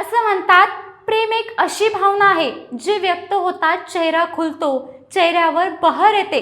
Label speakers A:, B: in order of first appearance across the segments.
A: असं म्हणतात प्रेम एक अशी भावना आहे जी व्यक्त होतात चेहरा खुलतो चेहऱ्यावर बहर येते.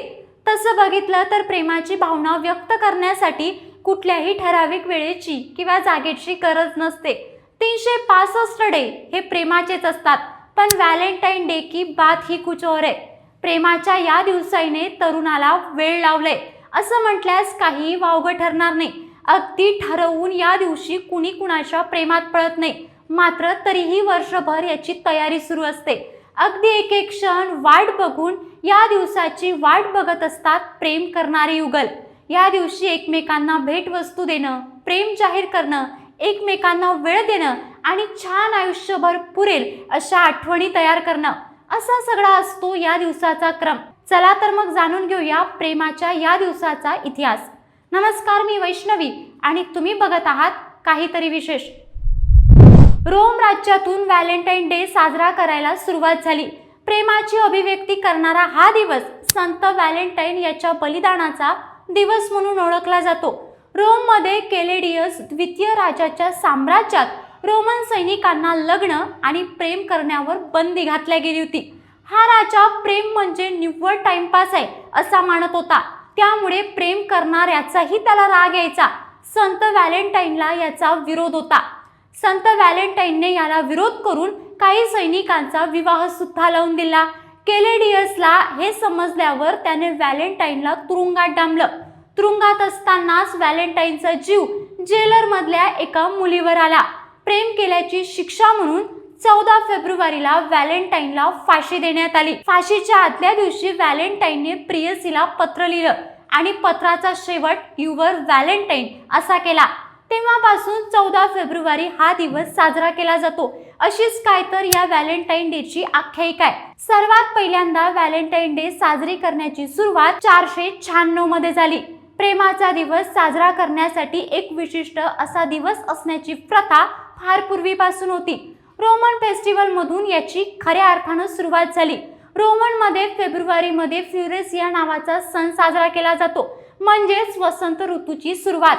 A: तसं बघितलं तर प्रेमाची भावना व्यक्त करण्यासाठी कुठल्याही ठराविक वेळेची किंवा जागेची गरज नसते. तीनशे पासष्ट डे हे प्रेमाचेच असतात पण व्हॅलेंटाईन डे की बात ही कुछ और आहे. प्रेमाच्या या दिवसाने तरुणाला वेळ लावले असं म्हटल्यास काही वावगं ठरणार नाही. अगदी ठरवून या दिवशी कुणी कुणाच्या प्रेमात पळत नाही. मात्र तरीही वर्षभर याची तयारी सुरू असते. अगदी एक एक क्षण वाट बघून या दिवसाची वाट बघत असतात प्रेम करणारे युगल. या दिवशी एकमेकांना भेटवस्तू देणं प्रेम जाहीर करणं एकमेकांना वेळ देणं आणि छान आयुष्यभर पुरेल अशा आठवणी तयार करणं असा सगळा असतो या दिवसाचा क्रम. चला तर मग जाणून घेऊया प्रेमाच्या या दिवसाचा इतिहास. नमस्कार मी वैष्णवी आणि तुम्ही बघत आहात काहीतरी विशेष. रोम राज्यातून व्हॅलेंटाईन डे साजरा करायला सुरुवात झाली. प्रेमाची अभिव्यक्ती करणारा हा दिवस संत व्हॅलेंटाईन याच्या बलिदानाचा दिवस म्हणून ओळखला जातो. रोममध्ये केलेडियस द्वितीय राजाच्या साम्राज्यात रोमन सैनिकांना लग्न आणि प्रेम करण्यावर बंदी घातल्या गेली होती. हा राजा प्रेम म्हणजे निव्वळ टाइमपास आहे असा मानत होता. त्यामुळे प्रेम करणाऱ्याचाही त्याला राग यायचा. संत व्हॅलेंटाईनला याचा विरोध होता. संत व्हॅलेंटाईनने याला विरोध करून काही सैनिकांचा विवाह सुद्धा लावून दिला. केलेडियसला हे समजल्यावर त्याने व्हॅलेंटाईनला तुरुंगात डांबलं. तुरुंगात असतानाच व्हॅलेंटाईनचा जीव जेलरमधल्या एका मुलीवर आला. प्रेम केल्याची शिक्षा म्हणून चौदा फेब्रुवारीला व्हॅलेंटाईनला फाशी देण्यात आली. फाशीच्या आदल्या दिवशी व्हॅलेंटाईनने प्रियसीला पत्र लिहिलं आणि पत्राचा शेवट युवर व्हॅलेंटाईन असा केला. तेव्हापासून चौदा फेब्रुवारी हा दिवस साजरा केला जातो. अशीच काय तर या व्हॅलेंटाईन डेची आख्यायिका आहे. सर्वात पहिल्यांदा व्हॅलेंटाईन डे साजरी करण्याची सुरुवात चारशे शहाण्णवमध्ये झाली. प्रेमाचा दिवस साजरा करण्यासाठी एक विशिष्ट असा दिवस असण्याची प्रथा फार पूर्वीपासून होती. रोमन फेस्टिवल मधून याची खऱ्या अर्थानं सुरुवात झाली. रोमनमध्ये फेब्रुवारीमध्ये फ्युरेसिया नावाचा सण साजरा केला जातो. म्हणजेच वसंत ऋतूची सुरुवात.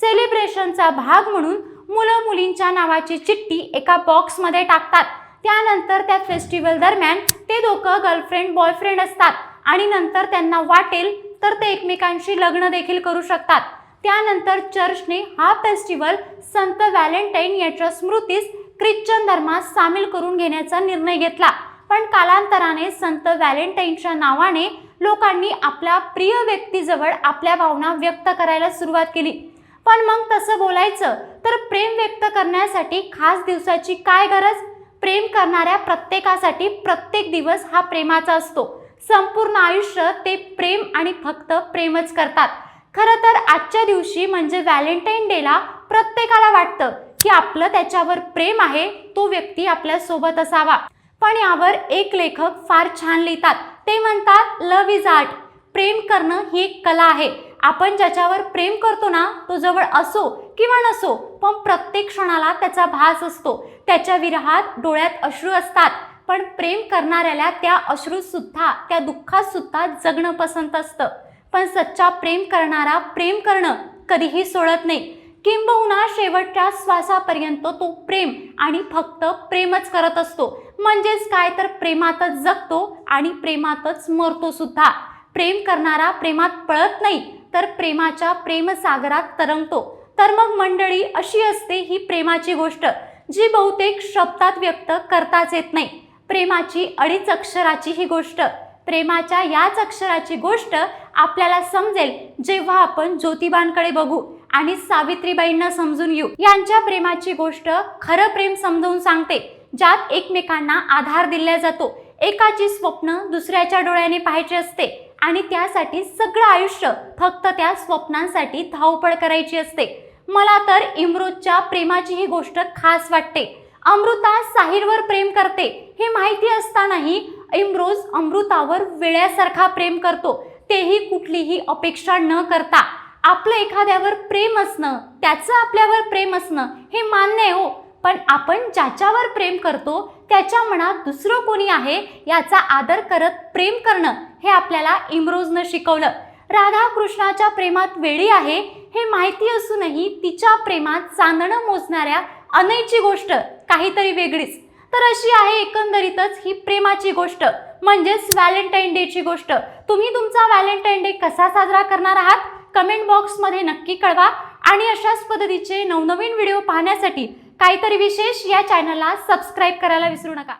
A: सेलिब्रेशनचा भाग म्हणून मुलं मुलींच्या नावाची चिठ्ठी एका बॉक्समध्ये टाकतात. त्यानंतर त्या फेस्टिवल दरम्यान ते दोघं गर्लफ्रेंड बॉयफ्रेंड असतात आणि नंतर त्यांना वाटेल तर ते एकमेकांशी लग्न देखील करू शकतात. त्यानंतर चर्चने हा फेस्टिवल संत व्हॅलेंटाईन याच्या स्मृतीस ख्रिश्चन धर्मात सामील करून घेण्याचा निर्णय घेतला. पण कालांतराने संत व्हॅलेंटाईनच्या नावाने लोकांनी आपल्या प्रिय व्यक्तीजवळ आपल्या भावना व्यक्त करायला सुरुवात केली. पण मग तसं बोलायचं तर प्रेम व्यक्त करण्यासाठी खास दिवसाची काय गरज? प्रेम करणाऱ्या प्रत्येकासाठी प्रत्येक दिवस हा प्रेमाचा असतो. संपूर्ण आयुष्य ते प्रेम आणि फक्त प्रेमच करतात. खरं तर आजच्या दिवशी म्हणजे व्हॅलेंटाईन डेला प्रत्येकाला वाटतं की आपलं त्याच्यावर प्रेम आहे तो व्यक्ती आपल्यासोबत असावा. पण यावर एक लेखक फार छान लिहितात. ते म्हणतात लव इज आर्ट. प्रेम करणं ही एक कला आहे. आपण ज्याच्यावर प्रेम करतो ना तो जवळ असो किंवा नसो पण प्रत्येक क्षणाला त्याचा भास असतो. त्याच्या विरहात डोळ्यात अश्रू असतात पण प्रेम करणाऱ्याला त्या अश्रूसुद्धा त्या दुःखातसुद्धा जगणं पसंत असतं. पण सच्चा प्रेम करणारा प्रेम करणं कधीही सोडत नाही. किंबहुना शेवटच्या श्वासापर्यंत तो प्रेम आणि फक्त प्रेमच करत असतो. म्हणजेच काय तर प्रेमातच जगतो आणि प्रेमातच मरतो सुद्धा. प्रेम करणारा प्रेमात पळत नाही तर प्रेमाच्या प्रेमसागरात तरंगतो. तर मग मंडळी अशी असते ही प्रेमाची गोष्ट जी बहुतेक शब्दात व्यक्त करताच येत नाही. प्रेमाची अडीच अक्षराची ही गोष्ट प्रेमाच्या याच अक्षराची गोष्ट आपल्याला समजेल जेव्हा आपण ज्योतिबांकडे बघू आणि सावित्रीबाईंना समजून घेऊ. यांच्या प्रेमाची गोष्ट खरं प्रेम समजावून सांगते ज्यात एकमेकांना आधार दिला जातो. एकाची स्वप्न दुसऱ्याच्या डोळ्याने पाहायची असते. आणि त्यासाठी सगळं आयुष्य फक्त त्या स्वप्नांसाठी धावपळ करायची असते. मला तर इमरोजच्या प्रेमाची ही गोष्ट खास वाटते. अमृता साहिरवर प्रेम करते. हे माहिती असतानाही इमरोज अमृतावर वेळ्यासारखा प्रेम करतो. तेही कुठलीही अपेक्षा न करता. आपलं एखाद्यावर प्रेम असणं त्याचं आपल्यावर प्रेम असणं हे मान्य आहे हो. पण आपण ज्याच्यावर प्रेम करतो त्याच्या मनात दुसरं कोणी आहे याचा आदर करत प्रेम करणं हे आपल्याला इम्रोजनं शिकवलं. राधा कृष्णाच्या प्रेमात वेळी आहे हे माहिती असूनही तिच्या प्रेमात चांदणं मोजणाऱ्या अनैची गोष्ट काहीतरी वेगळीच. तर अशी आहे एकंदरीतच ही प्रेमाची गोष्ट म्हणजेच व्हॅलेंटाईन डेची गोष्ट. तुम्ही तुमचा व्हॅलेंटाईन डे कसा साजरा करणार आहात? कमेंट बॉक्समध्ये नक्की कळवा आणि अशाच पद्धतीचे नवनवीन व्हिडिओ पाहण्यासाठी काहीतरी विशेष या चॅनलला सबस्क्राईब करायला विसरू नका.